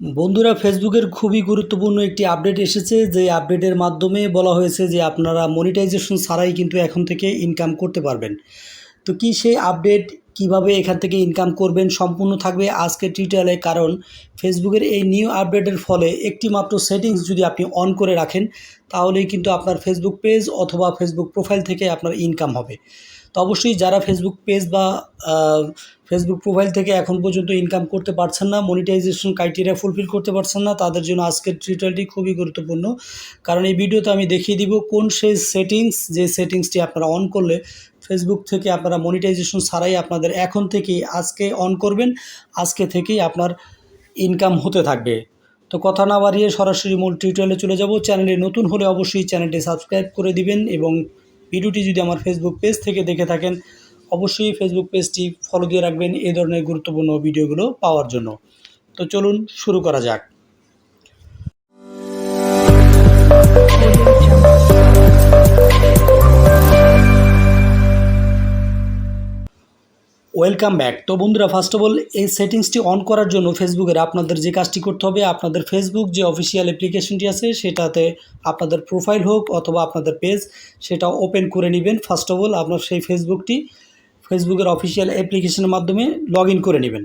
বন্ধুরা ফেসবুকের খুবই গুরুত্বপূর্ণ একটি আপডেট এসেছে, যে আপডেটের মাধ্যমে বলা হয়েছে যে আপনারা মনিটাইজেশন ছাড়াই কিন্তু এখন থেকে ইনকাম করতে পারবেন। তো কি সেই আপডেট কীভাবে এখান থেকে ইনকাম করবেন, সম্পূর্ণ থাকবে আজকে টিউটোরিয়ালে কারণ ফেসবুকের এই নিউ আপডেটের ফলে একটি মাত্র সেটিংস যদি আপনি অন করে রাখেন, তাহলেই কিন্তু আপনার ফেসবুক পেজ অথবা ফেসবুক প্রোফাইল থেকে আপনার ইনকাম হবে। তো অবশ্যই যারা ফেসবুক পেজ বা ফেসবুক প্রোফাইল থেকে এখন পর্যন্ত ইনকাম করতে পারছেন না মনিটাইজেশন ক্রাইটেরিয়া ফুলফিল করতে পারছেন না, তাদের জন্য আজকের টিউটোরিয়ালটি খুবই গুরুত্বপূর্ণ। কারণ এই ভিডিওতে আমি দেখিয়ে দিব কোন সেই সেটিংস যে সেটিংসটি আপনারা অন করলে ফেসবুক থেকে আপনারা মনিটাইজেশন ছাড়াই আপনাদের এখন থেকেই আজকে অন করবেন, আজকে থেকেই আপনার ইনকাম হতে থাকবে। তো কথা না বাড়িয়ে সরাসরি মূল টিউটোরিয়ালে চলে যাব। চ্যানেলে নতুন হলে অবশ্যই চ্যানেলটি সাবস্ক্রাইব করে দিবেন এবং ভিডিওটি যদি আমার ফেসবুক পেজ থেকে দেখে থাকেন, অবশ্যই ফেসবুক পেজটি ফলো দিয়ে রাখবেন এই ধরনের গুরুত্বপূর্ণ ভিডিওগুলো পাওয়ার জন্য। তো চলুন শুরু করা যাক। Welcome back. তো বন্ধুরা ফার্স্ট অফ অল এই সেটিংসটি অন করার জন্য ফেসবুকের আপনাদের যে কাজটি করতে হবে, আপনাদের ফেসবুক যে অফিসিয়াল অ্যাপ্লিকেশনটি আছে, সেটাতে আপনাদের প্রোফাইল হোক অথবা আপনাদের পেজ সেটা ওপেন করে নেবেন। ফার্স্ট অফ অল আপনার সেই ফেসবুকটি ফেসবুকের অফিসিয়াল অ্যাপ্লিকেশনের মাধ্যমে লগ করে নেবেন।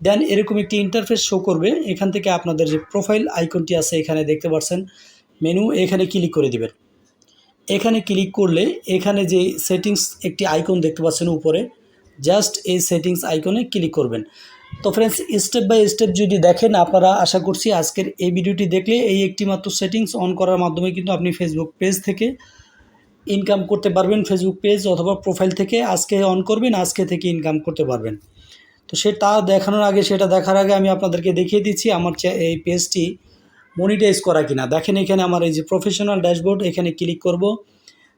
দেন এরকম একটি ইন্টারফেস শো করবে। এখান থেকে আপনাদের যে প্রোফাইল আইকনটি আছে, এখানে দেখতে পাচ্ছেন মেনু এখানে ক্লিক করে দিবেন। এখানে ক্লিক করলে, এখানে যে সেটিংস একটি আইকন দেখতে পাচ্ছেন উপরে জাস্ট এই সেটিংস আইকনে ক্লিক করবেন। তো ফ্রেন্ডস স্টেপ বাই স্টেপ যদি দেখেন, আপনারা আশা করছি আজকের এই ভিডিওটি দেখলে এই একটি মাত্র সেটিংস অন করার মাধ্যমে কিন্তু আপনি ফেসবুক পেজ থেকে ইনকাম করতে পারবেন ফেসবুক পেজ অথবা প্রোফাইল থেকে আজকে অন করবেন, আজকে থেকে ইনকাম করতে পারবেন। তো সেটা দেখানোর আগে, সেটা দেখার আগে আমি আপনাদেরকে দেখিয়ে দিচ্ছি আমার এই পেজটি মনিটাইজ করা কিনা। দেখেন এখানে আমার এই যে প্রফেশনাল ড্যাশবোর্ড এখানে ক্লিক করব।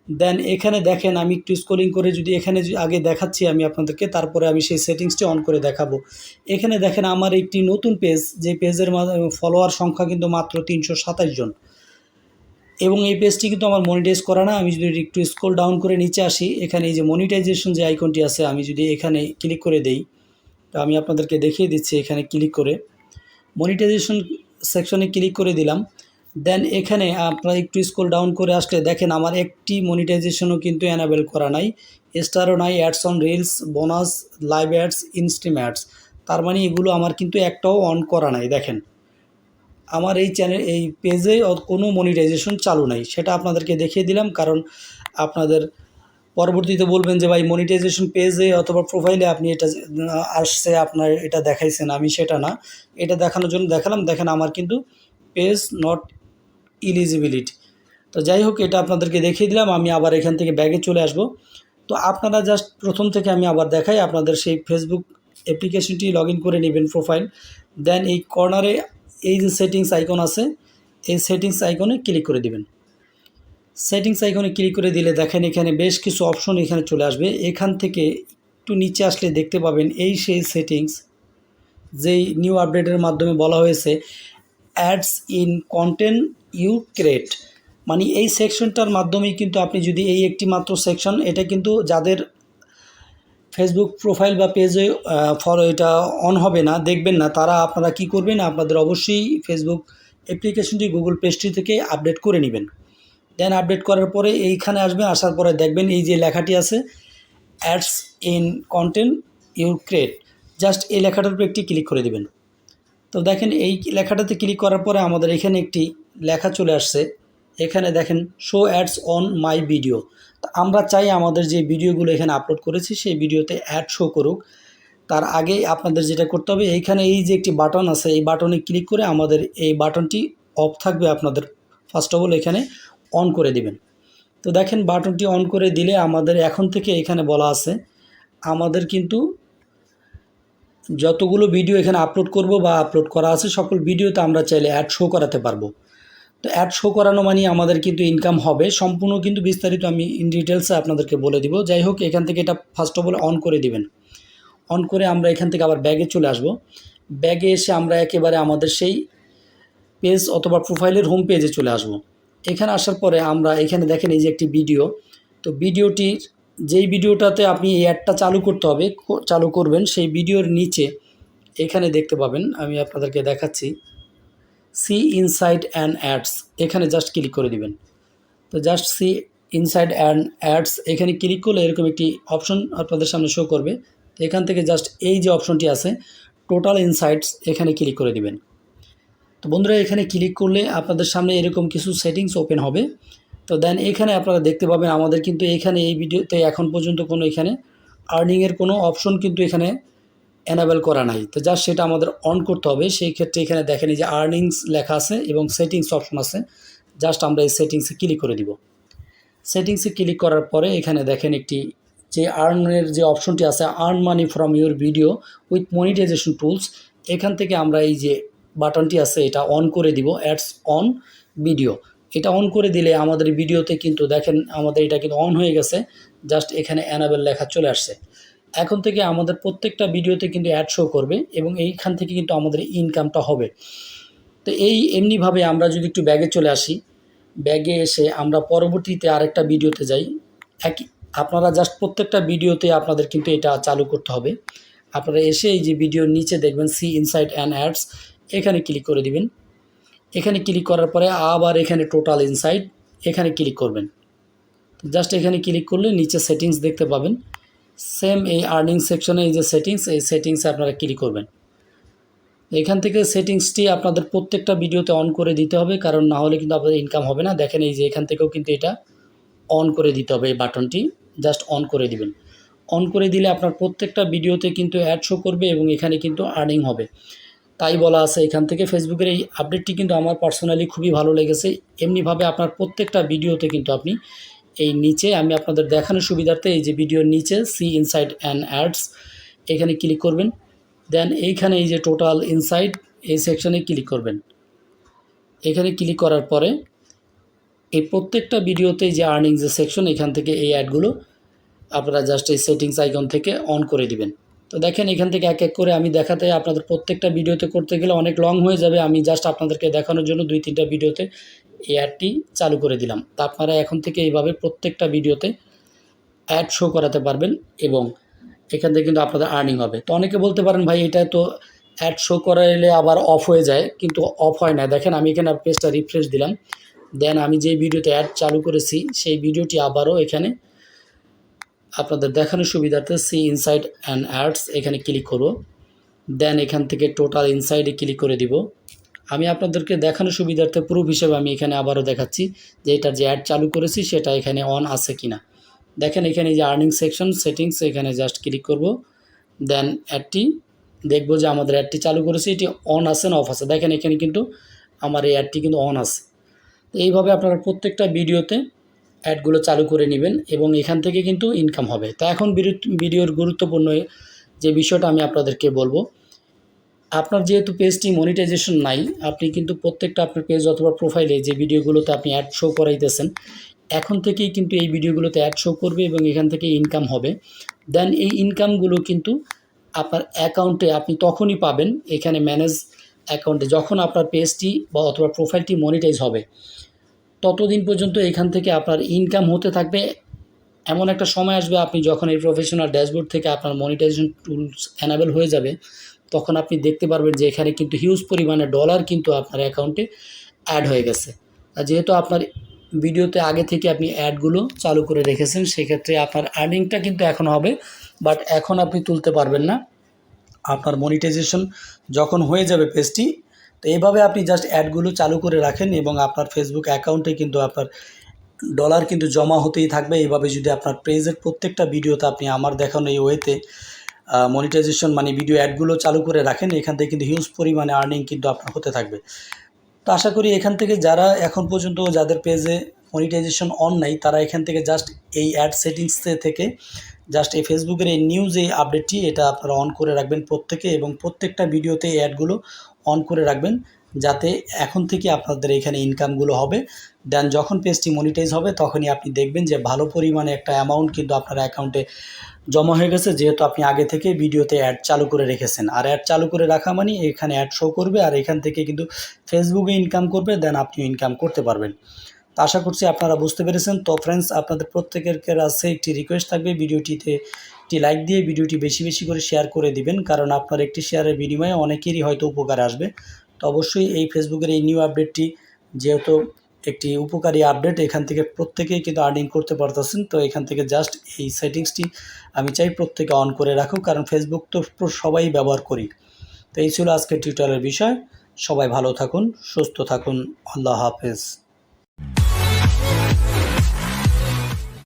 দেন এখানে দেখেন, আমি একটু স্কোলিং করে যদি এখানে আগে দেখাচ্ছি আমি আপনাদেরকে, তারপরে আমি সেই সেটিংসটি অন করে দেখাবো। এখানে দেখেন, আমার একটি নতুন পেজ যে পেজের ফলোয়ার সংখ্যা কিন্তু মাত্র তিনশো সাতাশ জন। এবং এই পেজটি কিন্তু আমার মনিটাইজ করা না, আমি যদি একটু স্ক্রল ডাউন করে নিচে আসি, এখানে এই যে মনিটাইজেশন যে আইকনটি আছে, আমি যদি এখানে ক্লিক করে দেই, তো আমি আপনাদেরকে দেখিয়ে দিচ্ছি এখানে ক্লিক করে। মনিটাইজেশন সেকশনে ক্লিক করে দিলাম। দেন এখানে আপনারা একটু স্ক্রল ডাউন করে আসলে দেখেন, আমার একটি মনিটাইজেশনও কিন্তু অ্যানাবেল করা নাই। স্টারও নাই ads on reels bonus live ads instream ads তার মানে এগুলো আমার কিন্তু একটাও অন করা নাই, দেখেন। আমার এই চ্যানেল এই পেজে কোনো মনিটাইজেশন চালু নাই, সেটা আপনাদেরকে দেখিয়ে দিলাম। কারণ আপনাদের পরবর্তীতে বলবেন যে, ভাই মনিটাইজেশন পেজে অথবা প্রোফাইলে আপনি এটা আসছে, আপনার এটা দেখাইছেন, আমি সেটা না। এটা দেখানোর জন্য দেখালাম। দেখেন, আমার কিন্তু পেজ নট ইলিজিবিলিটি তো যাই হোক, এটা আপনাদেরকে দেখিয়ে দিলাম, আমি আবার এখান থেকে ব্যাগে চলে আসব। তো আপনারা জাস্ট প্রথম থেকে আমি আবার দেখাই, আপনাদের সেই ফেসবুক অ্যাপ্লিকেশনটি লগ করে নেবেন প্রোফাইল দেন এই কর্নারে এই যে সেটিংস আইকন আছে, এই সেটিংস আইকনে ক্লিক করে দিবেন। সেটিংস আইকনে ক্লিক করে দিলে দেখেন এখানে বেশ কিছু অপশন এখানে চলে আসবে। এখান থেকে একটু নিচে আসলে দেখতে পাবেন এই সেই সেটিংস যেই নিউ আপডেটের মাধ্যমে বলা হয়েছে ads in content you create মানে এই সেকশনটার মাধ্যমেই কিন্তু আপনি যদি এই একটি মাত্র সেকশন এটা কিন্তু যাদের ফেসবুক প্রোফাইল বা পেজে ফলো এটা অন হবে না, দেখবেন না, তারা আপনারা কি করবেন, আপনাদের অবশ্যই ফেসবুক অ্যাপ্লিকেশনটি গুগল স্টোর থেকে আপডেট করে নেবেন। দেন আপডেট করার পরে এইখানে আসবেন, আসার পরে দেখবেন এই যে লেখাটি আছে ads in content you create just এই লেখাটার উপর একটি ক্লিক করে দেবেন। তো দেখেন এই লেখাটাতে ক্লিক করার পরে আমাদের এখানে একটি লেখা চলে আসছে। এখানে দেখেন show ads on my video আমরা চাই আমাদের যে ভিডিওগুলো এখানে আপলোড করেছি, সেই ভিডিওতে অ্যাড শো করুক। তার আগে আপনাদের যেটা করতে হবে, এইখানে এই যে একটি বাটন আছে, এই বাটনে ক্লিক করে আমাদের এই বাটনটি অফ থাকবে আপনাদের। ফার্স্ট অফ অল এখানে অন করে দিবেন। তো দেখেন বাটনটি অন করে দিলে আমাদের এখন থেকে এখানে বলা আছে, আমাদের কিন্তু যতগুলো ভিডিও এখানে আপলোড করব বা আপলোড করা আছে, সকল ভিডিওতে আমরা চাইলে অ্যাড শো করাতে পারব। তো অ্যাড শো করানো মানে আমাদের কিন্তু ইনকাম হবে। সম্পূর্ণ কিন্তু বিস্তারিত আমি ইন ডিটেলসে আপনাদেরকে বলে দিব। যাই হোক, এখান থেকে এটা ফার্স্ট অফ অল অন করে দিবেন। অন করে আমরা এখান থেকে আবার ব্যাগে চলে আসব। ব্যাগে এসে আমরা একেবারে আমাদের সেই পেজ অথবা প্রোফাইলের হোম পেজে চলে আসব। এখানে আসার পরে আমরা এখানে দেখেন এই যে একটি ভিডিও তো ভিডিওটির যেই ভিডিওটাতে আপনি এই অ্যাডটা চালু করতে হবে চালু করবেন, সেই ভিডিওর নিচে এখানে দেখতে পাবেন। আমি আপনাদেরকে দেখাচ্ছি। সি ইনসাইড অ্যান্ড অ্যাডস এখানে জাস্ট ক্লিক করে দিবেন। তো just see insight and ads এখানে ক্লিক করলে এরকম একটি অপশন আপনাদের সামনে শো করবে। তো এখান থেকে জাস্ট এই যে অপশনটি আছে টোটাল ইনসাইটস এখানে ক্লিক করে দিবেন। তো বন্ধুরা, এখানে ক্লিক করলে আপনাদের সামনে এরকম কিছু সেটিংস ওপেন হবে। তো দেন এখানে আপনারা দেখতে পাবেন আমাদের কিন্তু এখানে এই ভিডিওতে এখন পর্যন্ত কোনো এখানে আর্নিংয়ের কোনো অপশন কিন্তু এখানে এনাবেল করা নাই। তো জাস্ট সেটা আমাদের অন করতে হবে। সেই ক্ষেত্রে এখানে দেখেন যে আর্নিংস লেখা আছে এবং সেটিংস অপশন আছে। জাস্ট আমরা এই সেটিংসে ক্লিক করে দিব। সেটিংসে ক্লিক করার পরে এখানে দেখেন একটি যে আর্নের যে অপশনটি আছে earn money from your video with monetization tools এখান থেকে আমরা এই যে বাটনটি আছে এটা অন করে দিব অ্যাডস অন ভিডিও এটা অন করে দিলে আমাদের ভিডিওতে কিন্তু দেখেন আমাদের এটা কিন্তু অন হয়ে গেছে। জাস্ট এখানে অ্যানাবেল লেখা চলে আসছে। এখন থেকে আমাদের প্রত্যেকটা ভিডিওতে কিন্তু অ্যাড শো করবে এবং এইখান থেকে কিন্তু আমাদের ইনকামটা হবে। তো এই এমনিভাবে আমরা যদি একটু ব্যাগে চলে আসি ব্যাগে এসে আমরা পরবর্তীতে আরেকটা ভিডিওতে যাই। একই আপনারা জাস্ট প্রত্যেকটা ভিডিওতে আপনাদের কিন্তু এটা চালু করতে হবে। আপনারা এসে এই যে ভিডিওর নিচে দেখবেন সি ইনসাইড অ্যান্ড অ্যাডস এখানে ক্লিক করে দিবেন। এখানে ক্লিক করার পরে আবার এখানে টোটাল ইনসাইড এখানে ক্লিক করবেন। জাস্ট এখানে ক্লিক করলে নিচে সেটিংস দেখতে পাবেন। সেম এই আর্নিং সেকশনে এই যে সেটিংস এই সেটিংসে আপনারা ক্লিক করবেন। এখান থেকে সেটিংসটি আপনাদের প্রত্যেকটা ভিডিওতে অন করে দিতে হবে, কারণ না হলে কিন্তু আপনাদের ইনকাম হবে না। দেখেন এই যে এখান থেকেও কিন্তু এটা অন করে দিতে হবে এই বাটনটি জাস্ট অন করে দিবেন। অন করে দিলে আপনার প্রত্যেকটা ভিডিওতে কিন্তু অ্যাড শো করবে এবং এখানে কিন্তু আর্নিং হবে। তাই বলা আছে এখান থেকে ফেসবুকের এই আপডেটটি কিন্তু আমার পার্সোনালি খুবই ভালো লেগেছে। এমনিভাবে আপনার প্রত্যেকটা ভিডিওতে কিন্তু আপনি এই নিচে আমি আপনাদের দেখানোর সুবিধার্থে এই যে ভিডিওর নিচে সি ইনসাইড অ্যান্ড অ্যাডস এখানে ক্লিক করবেন। দেন এইখানে এই যে টোটাল ইনসাইড এই সেকশনে ক্লিক করবেন। এখানে ক্লিক করার পরে এই প্রত্যেকটা ভিডিওতে যে আর্নিং যে সেকশন এখান থেকে এই অ্যাডগুলো আপনারা জাস্ট এই সেটিংস আইকন থেকে অন করে দিবেন। তো দেখেন এখান থেকে এক এক করে আমি দেখাতে, আপনাদের প্রত্যেকটা ভিডিওতে করতে গেলে অনেক লং হয়ে যাবে। আমি জাস্ট আপনাদেরকে দেখানোর জন্য দুই তিনটা ভিডিওতে অ্যাডটি চালু করে দিলাম। তা আপনারা এখন থেকে এইভাবে প্রত্যেকটা ভিডিওতে অ্যাড শো করাতে পারবেন এবং এখান থেকে কিন্তু আপনাদের আর্নিং হবে। তো অনেকে বলতে পারেন, ভাই, এটা তো অ্যাড শো করাইলে আবার অফ হয়ে যায়। কিন্তু অফ হয় না। দেখেন, আমি এখানে পেজটা রিফ্রেশ দিলাম। দেন আমি যে ভিডিওতে অ্যাড চালু করেছি, সেই ভিডিওটি আবারও এখানে আপনাদের দেখানোর সুবিধার্থে সি ইনসাইড অ্যান্ড অ্যাডস এখানে ক্লিক করব। দেন এখান থেকে টোটাল ইনসাইডে ক্লিক করে দিব। আমি আপনাদেরকে দেখানো সুবিধার্থে প্রুফ হিসেবে আমি এখানে আবারও দেখাচ্ছি যে এটা যে অ্যাড চালু করেছি সেটা এখানে অন আছে কিনা। দেখেন এখানে যে আর্নিং সেকশন সেটিংস এখানে জাস্ট ক্লিক করব। দেন অ্যাডটি দেখব যে আমাদের অ্যাডটি চালু করেছি, এটি অন আছে না অফ আছে। দেখেন এখানে কিন্তু আমার এই অ্যাডটি কিন্তু অন আছে। এইভাবে আপনারা প্রত্যেকটা ভিডিওতে অ্যাডগুলো চালু করে নেবেন এবং এখান থেকে কিন্তু ইনকাম হবে। তা এখন ভিডিওর গুরুত্বপূর্ণ যে বিষয়টা আমি আপনাদেরকে বলব আপনার যেহেতু পেজটি মনিটাইজেশন নাই, আপনি কিন্তু প্রত্যেকটা আপনার পেজ অথবা প্রোফাইলে যে ভিডিওগুলোতে আপনি অ্যাড শো করাইতেছেন, এখন থেকেই কিন্তু এই ভিডিওগুলোতে অ্যাড শো করবে এবং এখান থেকে ইনকাম হবে। দেন এই ইনকামগুলো কিন্তু আপনার অ্যাকাউন্টে আপনি তখনই পাবেন, এখানে ম্যানেজ অ্যাকাউন্টে যখন আপনার পেজটি বা অথবা প্রোফাইলটি মনিটাইজ হবে। ততদিন পর্যন্ত এখান থেকে আপনার ইনকাম হতে থাকবে। এমন একটা সময় আসবে আপনি যখন এই প্রফেশনাল ড্যাশবোর্ড থেকে আপনার মনিটাইজেশন টুলস অ্যানাবেল হয়ে যাবে তখন আপনি দেখতে পারবেন যে এখানে কিন্তু হিউজ পরিমাণে ডলার কিন্তু আপনার অ্যাকাউন্টে অ্যাড হয়ে গেছে। আর যেহেতু আপনার ভিডিওতে আগে থেকে আপনি অ্যাডগুলো চালু করে রেখেছেন, সেক্ষেত্রে আপনার আর্নিংটা কিন্তু এখন হবে। বাট এখন আপনি তুলতে পারবেন না। আপনার মনিটাইজেশন যখন হয়ে যাবে পেজটি তো এইভাবে আপনি জাস্ট অ্যাডগুলো চালু করে রাখেন এবং আপনার ফেসবুক অ্যাকাউন্টে কিন্তু আপনার ডলার কিন্তু জমা হতেই থাকবে। এইভাবে যদি আপনার পেজের প্রত্যেকটা ভিডিওতে আপনি আমার দেখানো এই ওয়েতে মনিটাইজেশন মানে ভিডিও অ্যাডগুলো চালু করে রাখেন, এখান থেকে কিন্তু হিউজ পরিমাণে আর্নিং কিন্তু আপনার হতে থাকবে। তো আশা করি এখান থেকে যারা এখন পর্যন্ত যাদের পেজে মনিটাইজেশন অন নাই, তারা এখান থেকে জাস্ট এই অ্যাড সেটিংস থেকে জাস্ট এই ফেসবুকের এই নিউজ এই আপডেটটি এটা আপনারা অন করে রাখবেন প্রত্যেকে এবং প্রত্যেকটা ভিডিওতে এই অ্যাডগুলো অন করে রাখবেন। যাতে এখন থেকে আপনাদের এখানে ইনকামগুলো হবে। দেন যখন পেজটি মনিটাইজ হবে, তখনই আপনি দেখবেন যে ভালো পরিমাণে একটা অ্যামাউন্ট কিন্তু আপনার অ্যাকাউন্টে জমা হয়ে গেছে, যেহেতু আপনি আগে থেকে ভিডিওতে অ্যাড চালু করে রেখেছেন। আর অ্যাড চালু করে রাখা মানে এখানে অ্যাড শো করবে আর এখান থেকে কিন্তু ফেসবুকে ইনকাম করবে দেন আপনিও ইনকাম করতে পারবেন। তো আশা করছি আপনারা বুঝতে পেরেছেন। তো ফ্রেন্ডস আপনাদের প্রত্যেকের কাছে একটি রিকোয়েস্ট থাকবে, ভিডিওটিতে একটি লাইক দিয়ে ভিডিওটি বেশি বেশি করে শেয়ার করে দিবেন, কারণ আপনার একটি শেয়ারের বিনিময়ে অনেকেরই হয়তো উপকার আসবে। তো অবশ্যই এই ফেসবুকের এই নিউ আপডেটটি যেহেতু একটি উপকারী আপডেট এখান থেকে প্রত্যেকেই কিন্তু আর্নিং করতে পারতেছেন। তো এখান থেকে জাস্ট এই সেটিংসটি আমি চাই প্রত্যেকে অন করে রাখুক, কারণ ফেসবুক তো সবাই ব্যবহার করি। তো এই ছিল আজকের টিউটোরিয়ালের বিষয়। সবাই ভালো থাকুন, সুস্থ থাকুন। আল্লাহ হাফেজ।